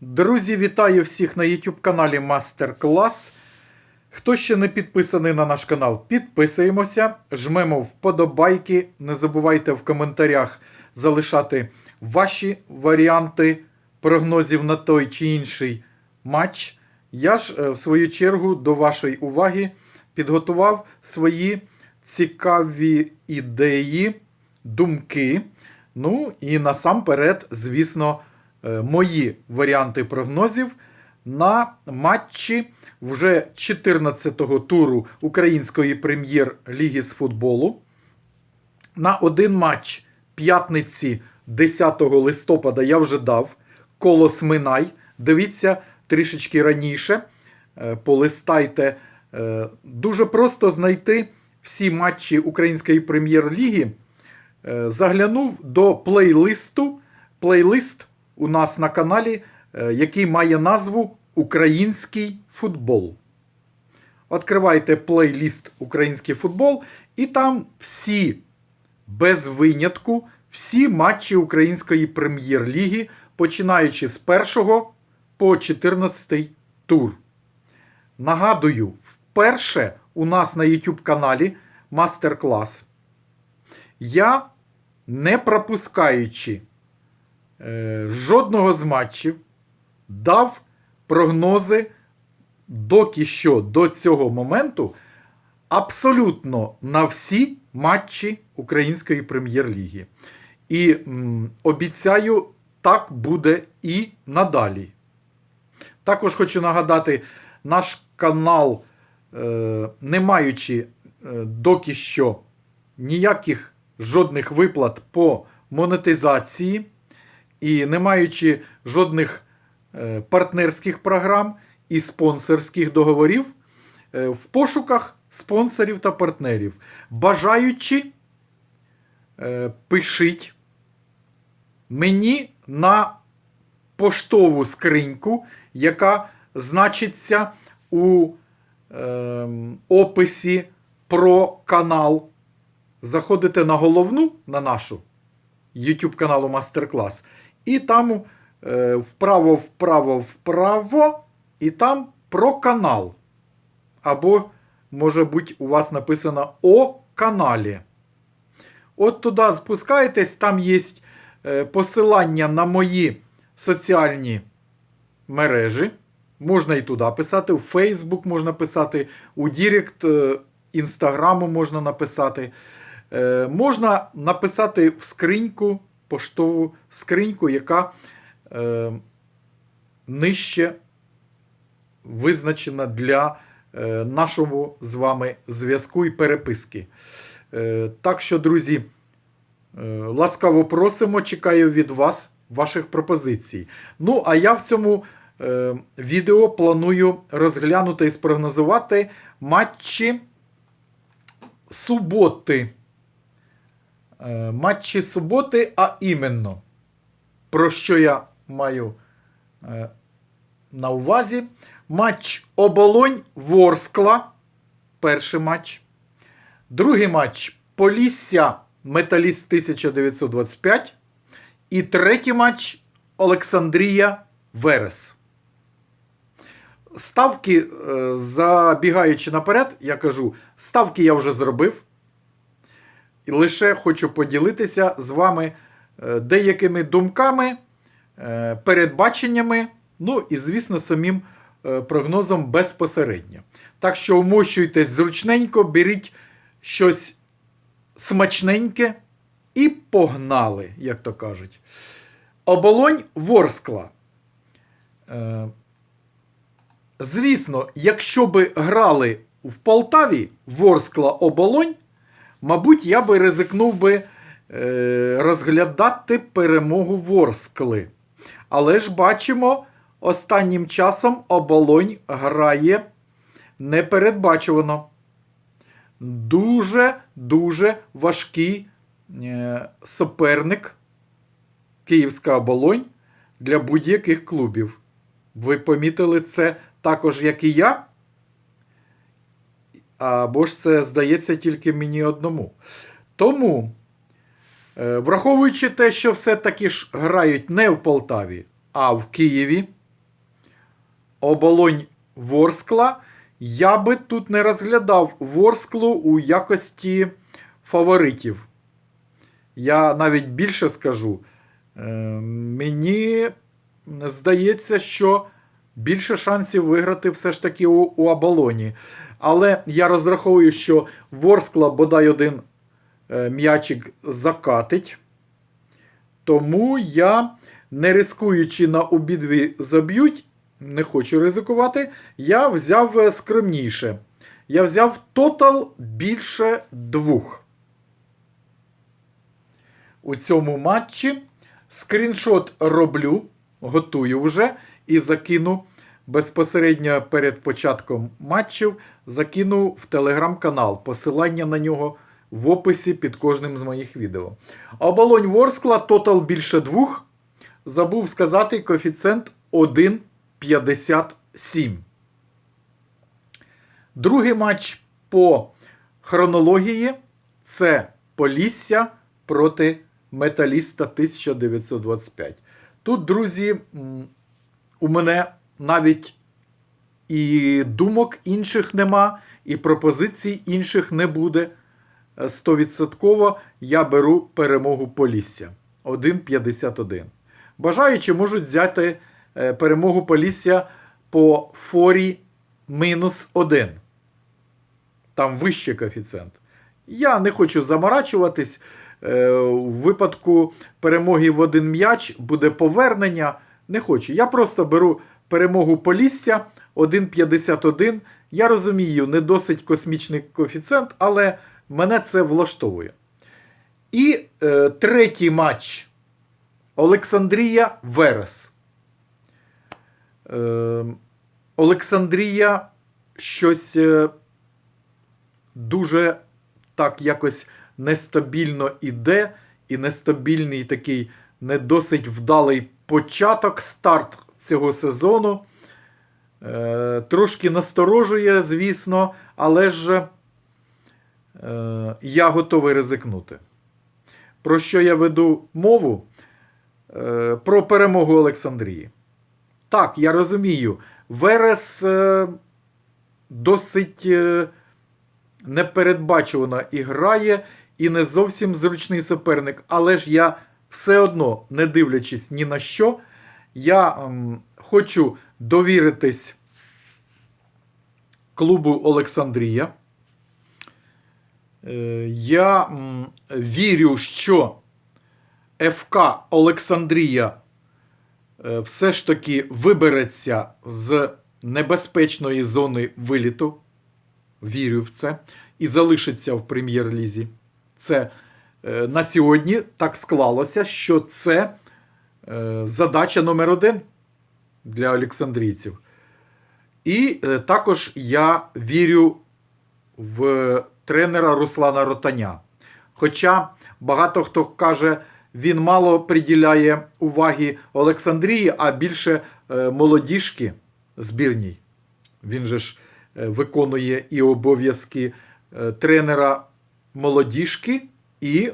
Друзі, вітаю всіх на YouTube каналі Мастер Клас. Хто ще не підписаний на наш канал, підписуємося, жмемо вподобайки. Не забувайте в коментарях залишати ваші варіанти прогнозів на той чи інший матч. Я ж, е, в свою чергу, до вашої уваги підготував свої цікаві ідеї, думки. Ну і насамперед, звісно, мої варіанти прогнозів на матчі вже 14-го туру Української прем'єр-ліги з футболу. На один матч п'ятниці 10 листопада я вже дав колос Минай. Дивіться трішечки раніше. Е, Полистайте. Е, Дуже просто знайти всі матчі Української прем'єр-ліги. Е, Заглянув до плейлисту. Плейлист у нас на каналі, е, який має назву Український футбол. Відкривайте плейліст Український футбол, і там всі, без винятку, всі матчі Української прем'єр-ліги, починаючи з 1 по 14 тур. Нагадую, вперше у нас на YouTube каналі мастер-клас. Я, не пропускаючи жодного з матчів, дав прогнози доки що до цього моменту абсолютно на всі матчі Української прем'єр-ліги. І м, обіцяю, так буде і надалі. Також хочу нагадати, наш канал, е, не маючи е, доки що ніяких жодних виплат по монетизації і не маючи жодних е, партнерських програм і спонсорських договорів е, в пошуках спонсорів та партнерів. Бажаючи, е, пишіть мені на поштову скриньку, яка значиться у е, описі про канал. Заходите на головну на нашу YouTube каналу Мастер-клас, і там е, вправо, вправо, вправо, і там про канал. Або, може бути, у вас написано о каналі. От туди спускаєтесь, там є е, посилання на мої соціальні мережі. Можна і туди писати, у Facebook можна писати, у Дірект е, Інстаграму можна написати. Можна написати в скриньку, поштову скриньку, яка е, нижче визначена для е, нашого з вами зв'язку і переписки. Е, так що, друзі, е, ласкаво просимо, чекаю від вас ваших пропозицій. Ну, а я в цьому е, відео планую розглянути і спрогнозувати матчі суботи. Е, матчі суботи, а іменно, про що я маю е, на увазі. Матч Оболонь Ворскла. Перший матч. Другий матч Полісся Металіст 1925. І третій матч Олександрія Верес. Ставки, е, забігаючи наперед, я кажу, ставки я вже зробив. Лише хочу поділитися з вами е, деякими думками, е, передбаченнями, ну і, звісно, самим е, прогнозом безпосередньо. Так що вмощуйтесь зручненько, беріть щось смачненьке і погнали, як то кажуть. Оболонь Ворскла. Звісно, якщо би грали в Полтаві Ворскла Оболонь, мабуть, я би ризикнув би е, розглядати перемогу Ворскли. Але ж бачимо, останнім часом оболонь грає непередбачувано. Дуже-дуже важкий е, суперник Київська оболонь для будь-яких клубів. Ви помітили це також, як і я? Або ж це здається тільки мені одному. Тому, е, враховуючи те, що все-таки ж грають не в Полтаві, а в Києві, оболонь Ворскла. Я би тут не розглядав Ворсклу у якості фаворитів. Я навіть більше скажу. Е, мені здається, що більше шансів виграти все ж таки у, у Абалоні. Але я розраховую, що Ворскла бодай один е, м'ячик закатить. Тому я, не рискуючи на обидві заб'ють, не хочу ризикувати, я взяв е, скромніше. Я взяв тотал більше двох. У цьому матчі скріншот роблю, готую вже і закину безпосередньо перед початком матчів. Закину в телеграм-канал. Посилання на нього в описі під кожним з моїх відео. Оболонь Ворскла, тотал більше двох. Забув сказати коефіцієнт 1,57. Другий матч по хронології це Полісся проти Металіста 1925. Тут, друзі, у мене навіть і думок інших нема, і пропозицій інших не буде. Е, Стовідсотково я беру перемогу Полісся 1,51. Бажаючи можуть взяти е, перемогу Полісся по форі мінус 1. Там вищий коефіцієнт. Я не хочу заморачуватись. Е, У випадку перемоги в один м'яч буде повернення. Не хочу. Я просто беру перемогу Полісся 1,51. Я розумію, не досить космічний коефіцієнт, але мене це влаштовує. І е, третій матч Олександрія Верес. Е, Олександрія щось е, дуже так якось нестабільно іде, і нестабільний такий не досить вдалий початок, старт цього сезону. Е, трошки насторожує, звісно, але ж е, я готовий ризикнути. Про що я веду мову? Е, про перемогу Олександрії. Так, я розумію, Верес досить непередбачувано і грає, і не зовсім зручний суперник. Але ж я все одно, не дивлячись ні на що, я ем, хочу довіритись клубу Олександрія. Е, я м, вірю, що ФК Олександрія е, все ж таки вибереться з небезпечної зони виліту. Вірю в це. І залишиться в прем'єр-лізі. Це е, на сьогодні так склалося, що це задача номер один для олександрійців. І е, також я вірю в тренера Руслана Ротаня. Хоча багато хто каже, він мало приділяє уваги Олександрії, а більше е, молодіжки збірній. Він же ж е, виконує і обов'язки е, тренера молодіжки і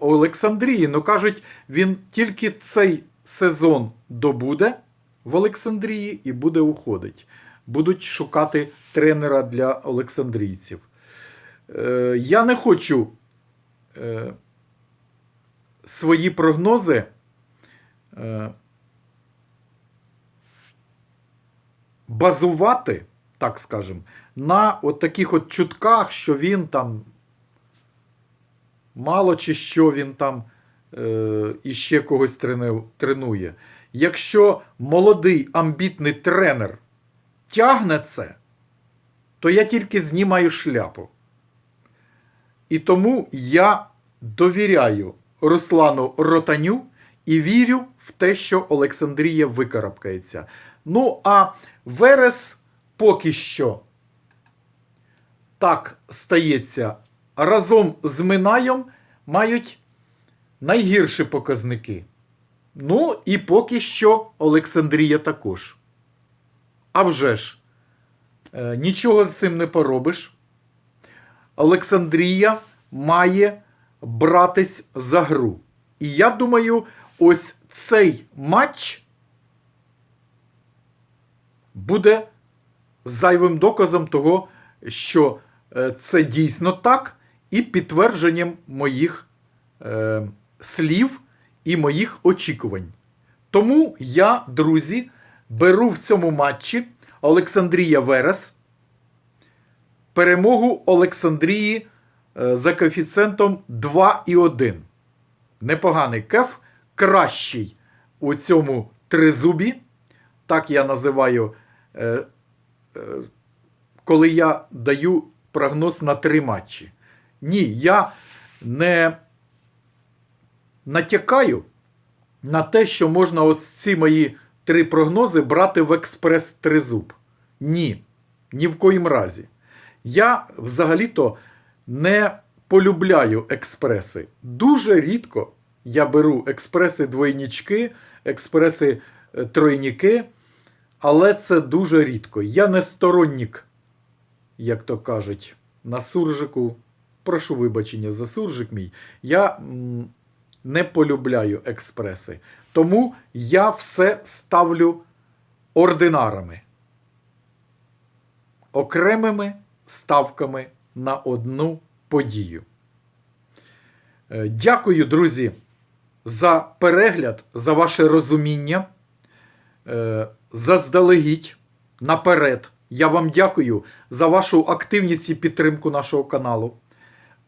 Олександрії. Ну кажуть, він тільки цей сезон добуде в Олександрії і буде уходить. Будуть шукати тренера для олександрійців. Е, я не хочу е, свої прогнози е, базувати, так скажемо, на от таких от чутках, що він там мало чи що він там е, іще когось трену- тренує. Якщо молодий амбітний тренер тягне це, то я тільки знімаю шляпу. І тому я довіряю Руслану Ротаню і вірю в те, що Олександрія викарабкається. Ну, а Верес поки що так стається разом з Минаєм мають найгірші показники. Ну, і поки що Олександрія також. А вже ж, е, нічого з цим не поробиш. Олександрія має братись за гру. І я думаю, ось цей матч буде зайвим доказом того, що е, це дійсно так, і підтвердженням моїх е, слів і моїх очікувань. Тому я, друзі, беру в цьому матчі Олександрія Верес. Перемогу Олександрії е, за коефіцієнтом 2,1. Непоганий кеф, кращий у цьому тризубі. Так я називаю, е, е, коли я даю прогноз на три матчі. Ні, я не натякаю на те, що можна ось ці мої три прогнози брати в експрес тризуб. Ні, ні в коїм разі. Я взагалі-то не полюбляю експреси. Дуже рідко я беру експреси двойнічки, експреси е, але це дуже рідко. Я не сторонник, як то кажуть, на суржику. Прошу вибачення за суржик мій. Я не полюбляю експреси. Тому я все ставлю ординарами. Окремими ставками на одну подію. Е, Дякую, друзі, за перегляд, за ваше розуміння. Е, Заздалегідь наперед. Я вам дякую за вашу активність і підтримку нашого каналу.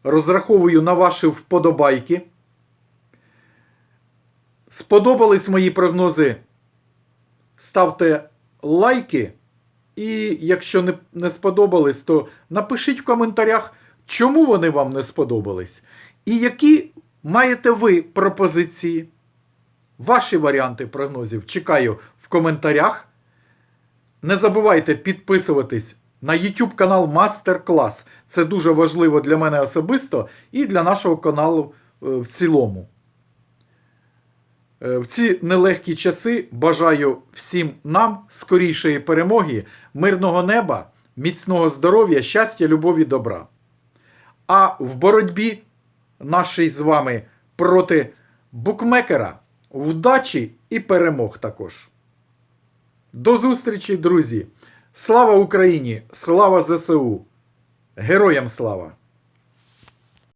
Розраховую на ваші вподобайки. Сподобались мої прогнози? Ставте лайки. І якщо не, не сподобались, то напишіть в коментарях, чому вони вам не сподобались. І які маєте ви пропозиції. Ваші варіанти прогнозів чекаю в коментарях. Не забувайте підписуватись на YouTube канал Мастер Клас. Це дуже важливо для мене особисто і для нашого каналу е, в цілому. Е, В ці нелегкі часи бажаю всім нам скорішої перемоги, мирного неба, міцного здоров'я, щастя, любові, добра. А в боротьбі нашій з вами проти букмекера вдачі і перемог також. До зустрічі, друзі! Слава Україні! Слава ЗСУ! Героям слава!